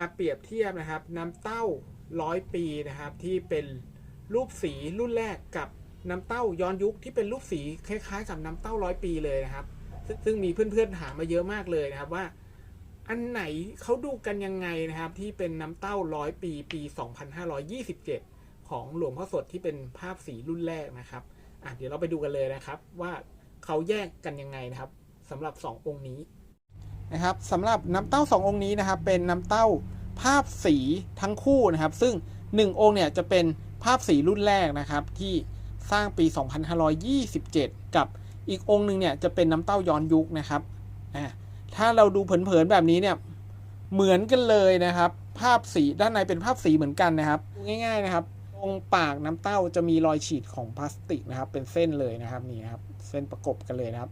มาเปรียบเทียบนะครับน้ำเต้าร้อยปีนะครับที่เป็นรูปสีรุ่นแรกกับน้ำเต้าย้อนยุคที่เป็นรูปสีคล้ายๆ กับน้ำเต้าร้อยปีเลยนะครับซึ่งซึ่งมีเพื่อนๆถามมาเยอะมากเลยนะครับว่า อันไหนเขาดูกันยังไงนะครับ ที่เป็นน้ำเต้าร้อยปี ปี 2527 ของหลวงพ่อสดที่เป็นภาพสีรุ่นแรกนะครับอะเดี๋ยวเราไปดูกันเลยนะครับ ว่าเขาแยกกันยังไงนะครับสำหรับ 2 องค์นี้ นะครับสำหรับน้ำเต้า 2 องค์นี้นะครับเป็นน้ำเต้าภาพสีทั้งคู่นะครับ ซึ่ง 1 องค์เนี่ยจะเป็นภาพสีรุ่นแรกนะครับ ที่สร้างปี 2527 กับอีกองค์หนึ่งเนี่ยจะเป็นน้ำเต้าย้อนยุคนะครับถ้าเราดูเผินๆแบบนี้เนี่ยเหมือนกันเลยนะครับ ภาพสีด้านในเป็นภาพสีเหมือนกันนะครับดูง่าย ๆนะครับตรงปากน้ำเต้าจะมีรอยฉีดของพลาสติกนะครับ เป็นเส้นเลยนะครับนี่ครับ เส้นประกบกันเลยนะครับ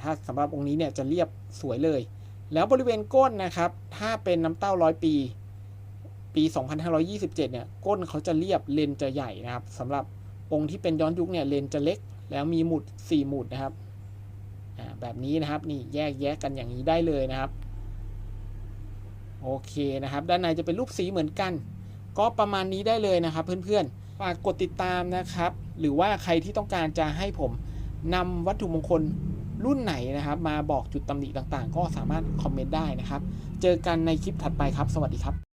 ถ้าสำหรับองค์นี้เนี่ยจะเรียบสวยเลย แล้วบริเวณก้นนะครับ ถ้าเป็นน้ำเต้าร้อยปี ปี 2527 เนี่ยก้นเขาจะเรียบเลนจะใหญ่นะครับสำหรับองค์ที่เป็นย้อนยุคเนี่ยเลนจะเล็ก แล้วมีหมุด 4 หมุดนะครับแบบนี้นะครับนี่แยกแยกกันอย่างนี้ได้เลยนะครับโอเคนะครับ ด้านในจะเป็นรูปสีเหมือนกัน ก็ประมาณนี้ได้เลยนะครับ เพื่อนๆฝากกดติดตามนะครับ หรือว่าใครที่ต้องการจะให้ผมนำวัตถุมงคล รุ่นไหนนะครับ มาบอกจุดตำหนิต่างๆ ก็สามารถคอมเมนต์ได้นะครับ เจอกันในคลิปถัดไปครับ สวัสดีครับ